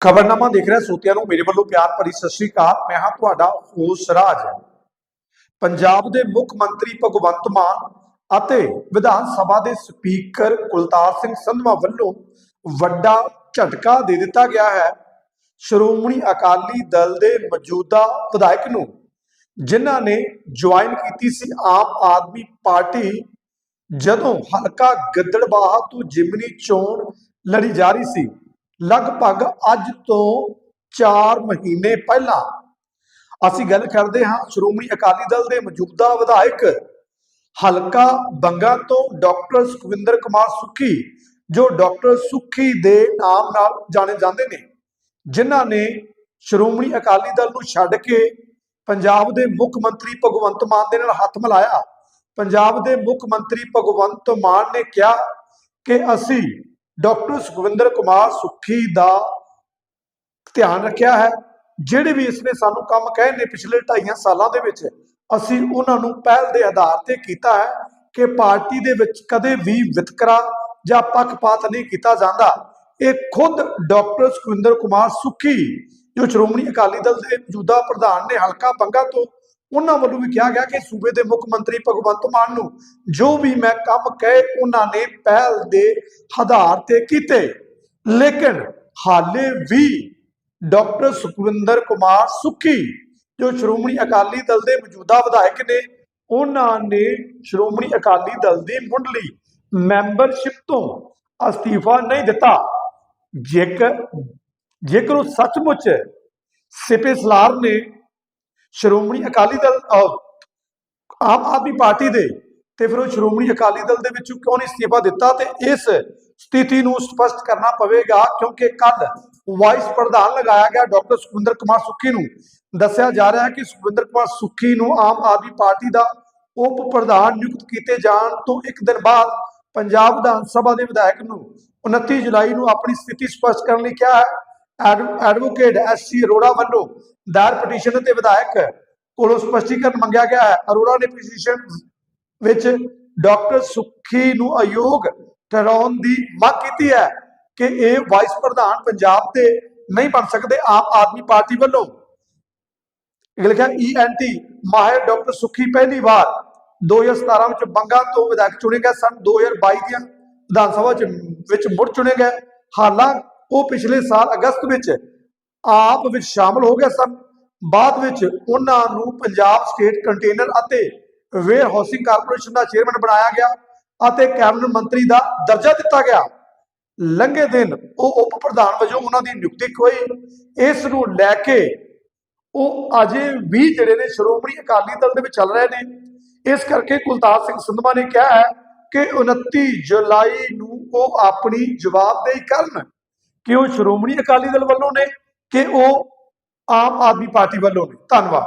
ਖਬਰਨਾਮਾ ਦੇਖ ਰਿਹਾ ਸੋਤਿਆਂ ਨੂੰ, ਮੇਰੇ ਵੱਲੋਂ ਪਿਆਰ ਭਰੀ ਸਤਿ ਸ਼੍ਰੀ ਅਕਾਲ। ਮੈਂ ਹਾਂ ਤੁਹਾਡਾ ਹੋਸ ਰਾਜ। ਪੰਜਾਬ ਦੇ ਮੁੱਖ ਮੰਤਰੀ ਭਗਵੰਤ ਮਾਨ ਅਤੇ ਵਿਧਾਨ ਸਭਾ ਦੇ ਸਪੀਕਰ ਕੁਲਤਾਰ ਸਿੰਘ ਸੰਧਵਾ ਵੱਲੋਂ ਵੱਡਾ ਝਟਕਾ ਦੇ ਦਿੱਤਾ ਗਿਆ ਹੈ। ਸ਼੍ਰੋਮਣੀ ਅਕਾਲੀ ਦਲ ਦੇ ਮੌਜੂਦਾ ਵਿਧਾਇਕ ਨੂੰ, ਜਿਨ੍ਹਾਂ ਨੇ ਜੁਆਇਨ ਕੀਤੀ ਸੀ ਆਮ ਆਦਮੀ ਪਾਰਟੀ, ਜਦੋਂ ਹਲਕਾ ਗਿੱਦੜਬਾਹਾ ਤੋਂ ਜਿਮਨੀ ਚੋਣ ਲੜੀ ਜਾ ਰਹੀ ਸੀ। ਲਗਭਗ ਅੱਜ ਤੋਂ 4 ਮਹੀਨੇ ਪਹਿਲਾਂ ਅਸੀਂ ਗੱਲ ਕਰਦੇ ਹਾਂ ਸ਼੍ਰੋਮਣੀ ਅਕਾਲੀ ਦਲ ਦੇ ਮੌਜੂਦਾ ਵਿਧਾਇਕ ਹਲਕਾ ਬੰਗਾ ਤੋਂ ਡਾਕਟਰ ਸੁਖਵਿੰਦਰ ਕੁਮਾਰ ਸੁੱਖੀ, ਜੋ ਡਾਕਟਰ ਸੁੱਖੀ ਦੇ ਨਾਮ ਨਾਲ ਜਾਣੇ ਜਾਂਦੇ ਨੇ, ਜਿਨ੍ਹਾਂ ਨੇ ਸ਼੍ਰੋਮਣੀ ਅਕਾਲੀ ਦਲ ਨੂੰ ਛੱਡ ਕੇ ਪੰਜਾਬ ਦੇ ਮੁੱਖ ਮੰਤਰੀ ਭਗਵੰਤ ਮਾਨ ਦੇ ਨਾਲ ਹੱਥ ਮਿਲਾਇਆ। ਪੰਜਾਬ ਦੇ ਮੁੱਖ ਮੰਤਰੀ ਭਗਵੰਤ ਮਾਨ ਨੇ ਕਿਹਾ ਕਿ ਅਸੀਂ ਡਾਕਟਰ ਸੁਖਵਿੰਦਰ ਕੁਮਾਰ ਸੁੱਖੀ ਦਾ ਧਿਆਨ ਰੱਖਿਆ ਹੈ, ਜਿਹੜੇ ਵੀ ਇਸਨੇ ਸਾਨੂੰ ਕੰਮ ਕਹੇ ਨੇ ਪਿਛਲੇ 2.5 ਸਾਲਾਂ ਦੇ ਵਿੱਚ ਅਸੀਂ ਉਹਨਾਂ ਨੂੰ ਪਹਿਲ ਦੇ ਆਧਾਰ ਤੇ ਕੀਤਾ ਹੈ ਕਿ ਪਾਰਟੀ ਦੇ ਵਿੱਚ ਕਦੇ ਵੀ ਵਿਤਕਰਾ ਜਾਂ ਪੱਖਪਾਤ ਨਹੀਂ ਕੀਤਾ ਜਾਂਦਾ। ਇਹ ਖੁਦ ਡਾਕਟਰ ਸੁਖਵਿੰਦਰ ਕੁਮਾਰ ਸੁੱਖੀ, ਜੋ ਸ਼੍ਰੋਮਣੀ ਅਕਾਲੀ ਦਲ ਦੇ ਮੌਜੂਦਾ ਪ੍ਰਧਾਨ ਨੇ ਹਲਕਾ ਬੰਗਾ ਤੋਂ ਉਹਨਾਂ ਵੱਲੋਂ ਵੀ ਕਿਹਾ ਗਿਆ ਕਿ ਸੂਬੇ ਦੇ ਮੁੱਖ ਮੰਤਰੀ ਭਗਵੰਤ ਮਾਨ ਨੂੰ ਜੋ ਵੀ ਮੈਂ ਕੰਮ ਕਹੇ, ਉਹਨਾਂ ਨੇ ਪਹਿਲ ਦੇ ਆਧਾਰ ਤੇ ਕੀਤੇ। ਲੇਕਿਨ ਹਾਲੇ ਵੀ ਡਾਕਟਰ ਸੁਖਵਿੰਦਰ ਕੁਮਾਰ ਸੁੱਖੀ, ਜੋ ਸ਼੍ਰੋਮਣੀ ਅਕਾਲੀ ਦਲ ਦੇ ਮੌਜੂਦਾ ਵਿਧਾਇਕ ਨੇ, ਉਹਨਾਂ ਨੇ ਸ਼੍ਰੋਮਣੀ ਅਕਾਲੀ ਦਲ ਦੀ ਮੁੱਢਲੀ ਮੈਂਬਰਸ਼ਿਪ ਤੋਂ ਅਸਤੀਫਾ ਨਹੀਂ ਦਿੱਤਾ। ਜੇਕਰ ਜੇਕਰ ਉਹ ਸੱਚਮੁੱਚ ਸਿਪੇ ਸਲਾਰ ਨੇ ਸ਼੍ਰੋਮਣੀ ਅਕਾਲੀ ਦਲ ਆਮ ਆਦਮੀ ਪਾਰਟੀ ਦੇ, ਤੇ ਫਿਰ ਉਹ ਸ਼੍ਰੋਮਣੀ ਅਕਾਲੀ ਦਲ ਦੇ ਵਿੱਚੋਂ ਕਿਉਂ ਨਹੀਂ ਅਸਤੀਫਾ ਦਿੱਤਾ? ਤੇ ਇਸ ਸਥਿਤੀ ਨੂੰ ਸਪਸ਼ਟ ਕਰਨਾ ਪਵੇਗਾ, ਕਿਉਂਕਿ ਕੱਲ ਵਾਈਸ ਪ੍ਰਧਾਨ ਲਗਾਇਆ ਗਿਆ ਡਾਕਟਰ ਸੁਖਵਿੰਦਰ ਕੁਮਾਰ ਸੁੱਖੀ ਨੂੰ। ਦੱਸਿਆ ਜਾ ਰਿਹਾ ਹੈ ਕਿ ਸੁਖਵਿੰਦਰ ਕੁਮਾਰ ਸੁੱਖੀ ਨੂੰ ਆਮ ਆਦਮੀ ਪਾਰਟੀ ਦਾ ਉਪ ਪ੍ਰਧਾਨ ਨਿਯੁਕਤ ਕੀਤੇ ਜਾਣ ਤੋਂ ਇੱਕ ਦਿਨ ਬਾਅਦ ਪੰਜਾਬ ਵਿਧਾਨ ਸਭਾ ਦੇ ਵਿਧਾਇਕ ਨੂੰ 29 ਜੁਲਾਈ ਨੂੰ ਆਪਣੀ ਸਥਿਤੀ ਸਪਸ਼ਟ ਕਰਨ ਲਈ ਕਿਹਾ ਹੈ। ਐਡਵੋਕੇਟ ਐਸਸੀ ਅਰੋੜਾ ਵੱਲੋਂ ਦਾਇਰ ਪਟੀਸ਼ਨ ਤੇ ਵਿਧਾਇਕ ਕੋਲੋਂ ਸਪਸ਼ਟੀਕਰਨ ਮੰਗਿਆ ਗਿਆ ਹੈ। ਅਰੋੜਾ ਨੇ ਪਟੀਸ਼ਨ ਵਿੱਚ ਡਾਕਟਰ ਸੁੱਖੀ ਨੂੰ ਅਯੋਗ ਠਹਿਰਾਉਣ ਦੀ ਮੰਗ ਕੀਤੀ ਹੈ ਕਿ ਇਹ ਵਾਈਸ ਪ੍ਰਧਾਨ ਪੰਜਾਬ ਦੇ ਨਹੀਂ ਬਣ ਸਕਦੇ। ਆਮ ਆਦਮੀ ਪਾਰਟੀ ਵੱਲੋਂ ਲਿਖਿਆ ਈਐਨਟੀ ਮਾਹਿਰ ਡਾਕਟਰ ਸੁੱਖੀ ਪਹਿਲੀ ਵਾਰ 2017 ਵਿੱਚ ਬੰਗਾ ਤੋਂ ਵਿਧਾਇਕ ਚੁਣੇ ਗਏ ਸਨ। 2022 ਦੀਆਂ ਵਿਧਾਨ ਸਭਾ ਚ ਵਿੱਚ ਮੁੜ ਚੁਣੇ ਗਏ। ਹਾਲਾਂਕਿ ਉਹ ਪਿਛਲੇ ਸਾਲ ਅਗਸਤ ਵਿੱਚ ਆਪ ਵਿੱਚ ਸ਼ਾਮਲ ਹੋ ਗਏ ਸਨ। ਬਾਅਦ ਵਿੱਚ ਉਹਨਾਂ ਨੂੰ ਪੰਜਾਬ ਸਟੇਟ ਕੰਟੇਨਰ ਅਤੇ ਵੇਅਰ ਹਾਊਸਿੰਗ ਕਾਰਪੋਰੇਸ਼ਨ ਦਾ ਚੇਅਰਮੈਨ ਬਣਾਇਆ ਗਿਆ ਅਤੇ ਕੈਬਨਿਟ ਮੰਤਰੀ ਦਾ ਦਰਜਾ ਦਿੱਤਾ ਗਿਆ। ਲੰਘੇ ਦਿਨ ਉਹ ਉਪ ਪ੍ਰਧਾਨ ਵਜੋਂ ਉਹਨਾਂ ਦੀ ਨਿਯੁਕਤੀ ਹੋਈ ਇਸ ਨੂੰ ਲੈ ਕੇ ਉਹ ਅਜੇ ਵੀ ਜਿਹੜੇ ਨੇ ਸ਼੍ਰੋਮਣੀ ਅਕਾਲੀ ਦਲ ਦੇ ਵਿੱਚ ਚੱਲ ਰਹੇ ਨੇ। ਇਸ ਕਰਕੇ ਕੁਲਤਾਰ ਸਿੰਘ ਸੰਧਵਾ ਨੇ ਕਿਹਾ ਹੈ ਕਿ 29 ਜੁਲਾਈ ਨੂੰ ਉਹ ਆਪਣੀ ਜਵਾਬਦੇਹੀ ਕਰਨ। ਕਿ ਉਹ ਸ਼੍ਰੋਮਣੀ ਅਕਾਲੀ ਦਲ ਵੱਲੋਂ ਨੇ ਕਿ ਉਹ ਆਮ ਆਦਮੀ ਪਾਰਟੀ ਵੱਲੋਂ ਨੇ। ਧੰਨਵਾਦ।